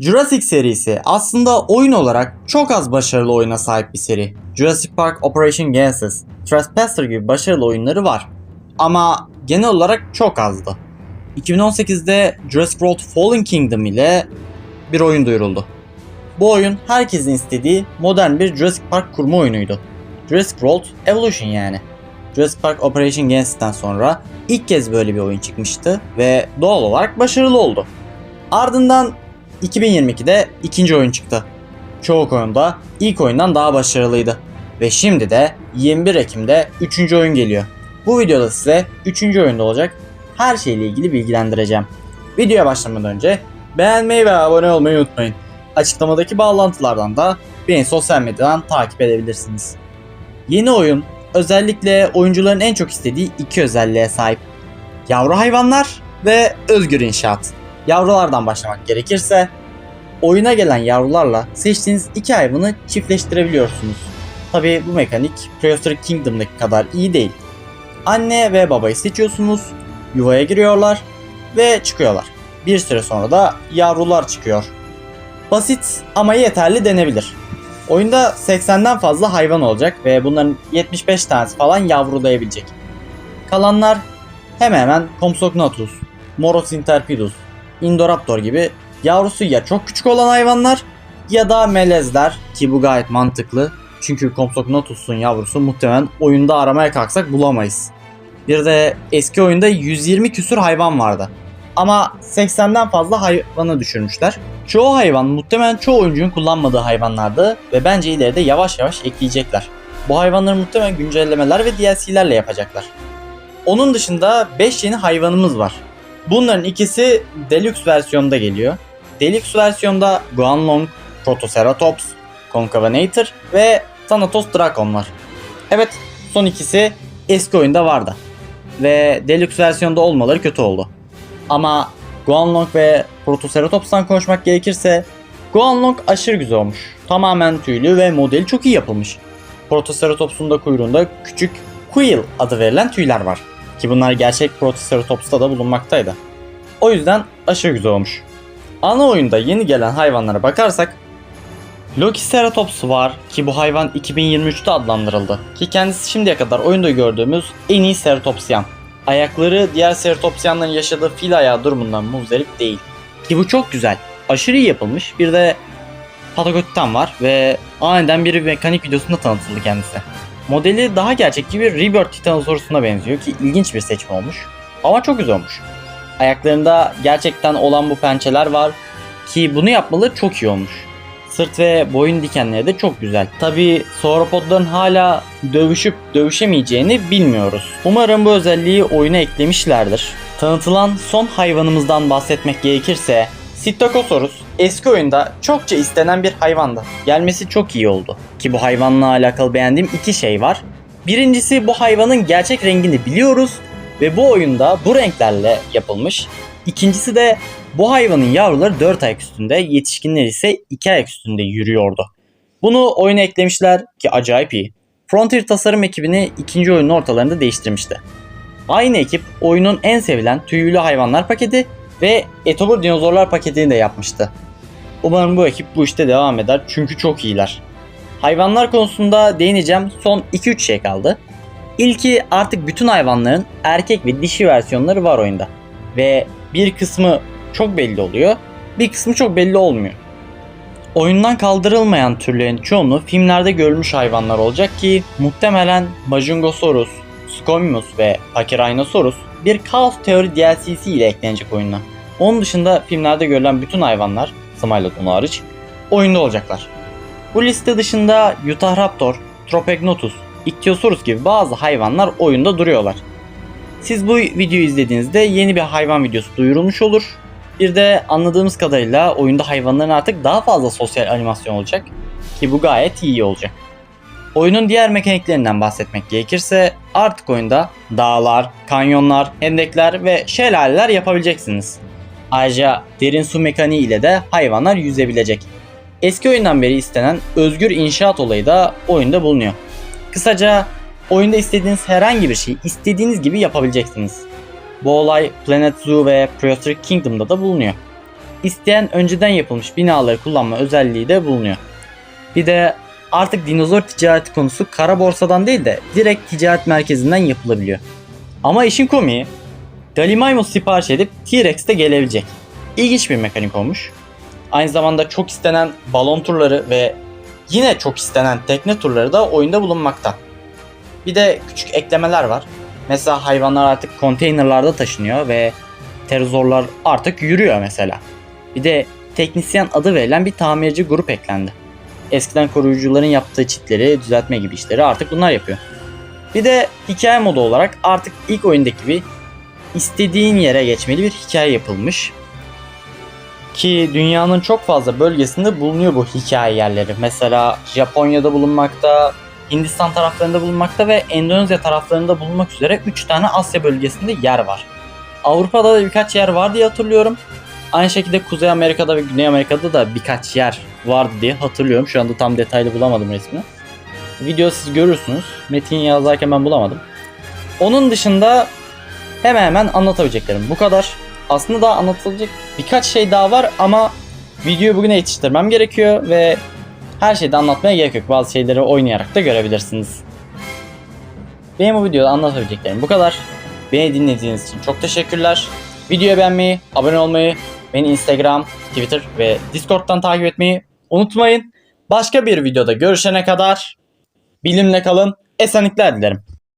Jurassic serisi aslında oyun olarak çok az başarılı oyuna sahip bir seri. Jurassic Park Operation Genesis, Trespasser gibi başarılı oyunları var. Ama genel olarak çok azdı. 2018'de Jurassic World Fallen Kingdom ile bir oyun duyuruldu. Bu oyun herkesin istediği modern bir Jurassic Park kurma oyunuydu. Jurassic World Evolution yani. Jurassic Park Operation Genesis'ten sonra ilk kez böyle bir oyun çıkmıştı ve doğal olarak başarılı oldu. Ardından 2022'de ikinci oyun çıktı. Çoğu konuda ilk oyundan daha başarılıydı. Ve şimdi de 21 Ekim'de 3. oyun geliyor. Bu videoda size 3. oyunda olacak her şeyle ilgili bilgilendireceğim. Videoya başlamadan önce beğenmeyi ve abone olmayı unutmayın. Açıklamadaki bağlantılardan da beni sosyal medyadan takip edebilirsiniz. Yeni oyun özellikle oyuncuların en çok istediği iki özelliğe sahip. Yavru hayvanlar ve özgür inşaat. Yavrulardan başlamak gerekirse oyuna gelen yavrularla seçtiğiniz iki hayvanı çiftleştirebiliyorsunuz. Tabi bu mekanik Prehistoric Kingdom'daki kadar iyi değil. Anne ve babayı seçiyorsunuz, yuvaya giriyorlar ve çıkıyorlar. Bir süre sonra da yavrular çıkıyor. Basit ama yeterli denebilir. Oyunda 80'den fazla hayvan olacak ve bunların 75 tanesi falan yavrulayabilecek. Kalanlar hemen hemen Compsognathus, Moros interpidus, Indoraptor gibi yavrusu ya çok küçük olan hayvanlar ya da melezler ki bu gayet mantıklı. Çünkü Compsognathus'un yavrusu muhtemelen oyunda aramaya kalksak bulamayız. Bir de eski oyunda 120 küsür hayvan vardı. Ama 80'den fazla hayvanı düşürmüşler. Çoğu hayvan muhtemelen çoğu oyuncunun kullanmadığı hayvanlardı ve bence ileride yavaş yavaş ekleyecekler. Bu hayvanları muhtemelen güncellemeler ve DLC'lerle yapacaklar. Onun dışında 5 yeni hayvanımız var. Bunların ikisi Deluxe versiyonda geliyor. Deluxe versiyonda Guanlong, Protoceratops, Concavanator ve Thanatos Drakon var. Evet son ikisi eski oyunda vardı. Ve Deluxe versiyonda olmaları kötü oldu. Ama Guanlong ve Protoceratops'tan konuşmak gerekirse Guanlong aşırı güzel olmuş. Tamamen tüylü ve modeli çok iyi yapılmış. Protoceratops'un da kuyruğunda küçük Quill adı verilen tüyler var. Ki bunlar gerçek Protoceratops'ta da bulunmaktaydı. O yüzden aşırı güzel olmuş. Ana oyunda yeni gelen hayvanlara bakarsak Lokiceratops var ki bu hayvan 2023'te adlandırıldı. Ki kendisi şimdiye kadar oyunda gördüğümüz en iyi Ceratopsyan. Ayakları diğer Ceratopsyanların yaşadığı fil ayağı durumundan muzdarip değil. Ki bu çok güzel. Aşırı iyi yapılmış. Bir de Patagotitan var ve aniden bir mekanik videosunda tanıtıldı kendisi. Modeli daha gerçekçi bir Rebirth Titanosaurus'una benziyor ki ilginç bir seçim olmuş. Ama çok güzel olmuş. Ayaklarında gerçekten olan bu pençeler var ki bunu yapmaları çok iyi olmuş. Sırt ve boyun dikenleri de çok güzel. Tabi sauropodların hala dövüşüp dövüşemeyeceğini bilmiyoruz. Umarım bu özelliği oyuna eklemişlerdir. Tanıtılan son hayvanımızdan bahsetmek gerekirse Psittacosaurus eski oyunda çokça istenen bir hayvandı. Gelmesi çok iyi oldu. Ki bu hayvanla alakalı beğendiğim iki şey var. Birincisi bu hayvanın gerçek rengini biliyoruz ve bu oyunda bu renklerle yapılmış. İkincisi de bu hayvanın yavruları 4 ayak üstünde, yetişkinler ise 2 ayak üstünde yürüyordu. Bunu oyuna eklemişler ki acayip iyi. Frontier tasarım ekibini ikinci oyunun ortalarında değiştirmişti. Aynı ekip oyunun en sevilen tüylü hayvanlar paketi ve etobur dinozorlar paketini de yapmıştı. Umarım bu ekip bu işte devam eder çünkü çok iyiler. Hayvanlar konusunda değineceğim son 2-3 şey kaldı. İlki artık bütün hayvanların erkek ve dişi versiyonları var oyunda. Ve bir kısmı çok belli oluyor, bir kısmı çok belli olmuyor. Oyundan kaldırılmayan türlerin çoğunu filmlerde görülmüş hayvanlar olacak ki muhtemelen Majungosaurus, Scomimus ve Pachyrhinosaurus bir Kaos Teori DLC'si ile eklenecek oyuna. Onun dışında filmlerde görülen bütün hayvanlar, Smilodon hariç, oyunda olacaklar. Bu liste dışında Utahraptor, Tropegnotus, Ichthyosaurus gibi bazı hayvanlar oyunda duruyorlar. Siz bu videoyu izlediğinizde yeni bir hayvan videosu duyurulmuş olur. Bir de anladığımız kadarıyla oyunda hayvanların artık daha fazla sosyal animasyon olacak ki bu gayet iyi olacak. Oyunun diğer mekaniklerinden bahsetmek gerekirse artık oyunda dağlar, kanyonlar, hendekler ve şelaleler yapabileceksiniz. Ayrıca derin su mekaniği ile de hayvanlar yüzebilecek. Eski oyundan beri istenen özgür inşaat olayı da oyunda bulunuyor. Kısaca oyunda istediğiniz herhangi bir şeyi istediğiniz gibi yapabileceksiniz. Bu olay Planet Zoo ve Prehistoric Kingdom'da da bulunuyor. isteyen önceden yapılmış binaları kullanma özelliği de bulunuyor. Bir de artık dinozor ticareti konusu kara borsadan değil de direkt ticaret merkezinden yapılabiliyor. Ama işin komiği Gallimimus sipariş edip T-Rex de gelebilecek. İlginç bir mekanik olmuş. Aynı zamanda çok istenen balon turları ve yine çok istenen tekne turları da oyunda bulunmakta. Bir de küçük eklemeler var. Mesela hayvanlar artık konteynerlarda taşınıyor ve pterozorlar artık yürüyor mesela. Bir de teknisyen adı verilen bir tamirci grup eklendi. Eskiden koruyucuların yaptığı çitleri düzeltme gibi işleri artık bunlar yapıyor. Bir de hikaye modu olarak artık ilk oyundaki gibi istediğin yere geçmeli bir hikaye yapılmış. Ki dünyanın çok fazla bölgesinde bulunuyor bu hikaye yerleri. Mesela Japonya'da bulunmakta, Hindistan taraflarında bulunmakta ve Endonezya taraflarında bulunmak üzere 3 tane Asya bölgesinde yer var. Avrupa'da da birkaç yer var diye hatırlıyorum. Aynı şekilde Kuzey Amerika'da ve Güney Amerika'da da birkaç yer vardı diye hatırlıyorum. Şu anda tam detaylı bulamadım resmini. Video siz görürsünüz. Metin yazarken ben bulamadım. Onun dışında hemen hemen anlatabileceklerim bu kadar. Aslında daha anlatılacak birkaç şey daha var ama videoyu bugüne yetiştirmem gerekiyor ve her şeyi de anlatmaya gerek yok. Bazı şeyleri oynayarak da görebilirsiniz. Benim bu videoda anlatabileceklerim bu kadar. Beni dinlediğiniz için çok teşekkürler. Videoyu beğenmeyi, abone olmayı, beni Instagram, Twitter ve Discord'dan takip etmeyi unutmayın. Başka bir videoda görüşene kadar bilimle kalın, esenlikler dilerim.